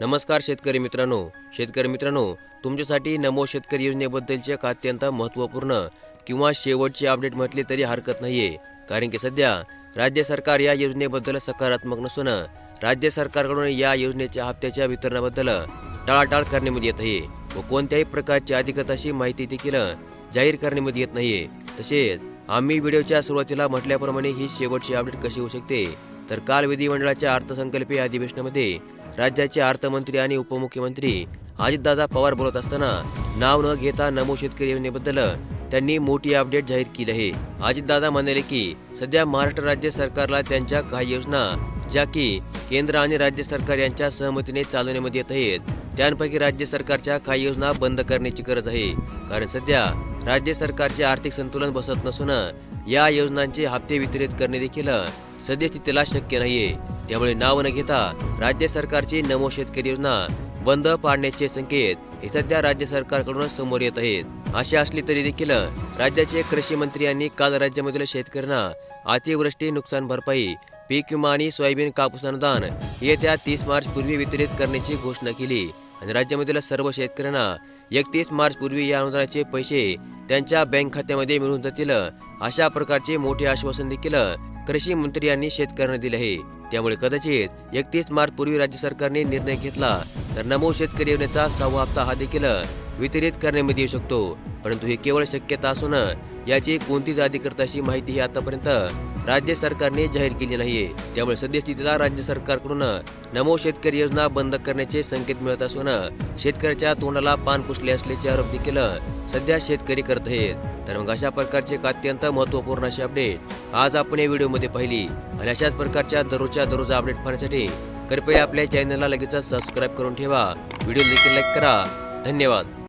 नमस्कार शेतकरी मित्रांनो. शेतकरी मित्रांनो तुमच्यासाठी नमो शेतकरी योजनेबद्दलचे एक अत्यंत महत्त्वपूर्ण किंवा शेवटचे अपडेट म्हटले तरी हरकत नाहीये. कारण की सध्या राज्य सरकार या योजनेबद्दल सकारात्मक नसून राज्य सरकारकडून या योजनेच्या हप्त्याच्या वितरणाबद्दल टाळाटाळ करण्यामध्ये येत आहे व कोणत्याही प्रकारची अधिकृत अशी माहिती देखील जाहीर करण्यामध्ये येत नाहीये. तसेच आम्ही व्हिडिओच्या सुरुवातीला म्हटल्याप्रमाणे ही शेवटची अपडेट कशी होऊ शकते? तर काल विधिमंडळाच्या अर्थसंकल्पीय अधिवेशनामध्ये राज्याचे अर्थमंत्री आणि उपमुख्यमंत्री अजितदादा पवार बोलत असताना नाव न घेता नमो शेतकरी योजनेबद्दल त्यांनी मोठी अपडेट जाहीर केली आहे. अजितदादा म्हणाले की सध्या महाराष्ट्र राज्य सरकारला त्यांच्या काही योजना ज्या की केंद्र आणि राज्य सरकार यांच्या सहमतीने चालवण्यामध्ये येत आहेत त्यांपैकी राज्य सरकारच्या काही योजना बंद करण्याची गरज आहे. कारण सध्या राज्य सरकारचे आर्थिक संतुलन बसत नसून या योजनांचे हप्ते वितरित करणे देखील सद्यस्थितीला शक्य नाहीये. त्यामुळे नाव न घेता राज्य सरकारची नमो शेतकरी योजना बंद पाडण्याचे संकेत हे सध्या राज्य सरकारकडून समोर येत आहेत. असे असले तरी देखील राज्याचे कृषी मंत्री यांनी काल राज्यामधील शेतकऱ्यांना अतिवृष्टी नुकसान भरपाई पीक विमा आणि सोयाबीन कापूस अनुदान येत्या तीस मार्च पूर्वी वितरित करण्याची घोषणा केली. आणि राज्यामधील सर्व शेतकऱ्यांना एकतीस मार्च पूर्वी या अनुदानाचे पैसे त्यांच्या बँक खात्यामध्ये मिळून जातील अशा प्रकारचे मोठे आश्वासन देखील कृषी मंत्री यांनी शेतकऱ्यांना दिले आहे. त्यामुळे कदाचित एकतीस मार्च पूर्वी राज्य सरकारने निर्णय घेतला तर नमो शेतकरी योजनेचा सहावा हप्ता हा देखील वितरित करण्यामध्ये येऊ शकतो. परंतु ही केवळ शक्यता असून याची कोणतीच अधिकृत अशी माहिती ही आतापर्यंत राज्य सरकारने जाहीर केली नाहीये. त्यामुळे सद्यस्थितीला राज्य सरकारकडून नमो शेतकरी योजना बंद करण्याचे संकेत मिळत असून शेतकऱ्याच्या तोंडाला पान पुसले असल्याचे आरोप देखील सध्या शेतकरी करत आहेत. तर मग अशा प्रकारचे एक अत्यंत महत्त्वपूर्ण अशी अपडेट आज आपण या व्हिडिओमध्ये पाहिली. आणि अशाच प्रकारच्या दररोजच्या दररोज अपडेट पाहण्यासाठी कृपया आपल्या चॅनलला लगेचच सबस्क्राईब करून ठेवा. व्हिडिओ देखील लाईक करा. धन्यवाद.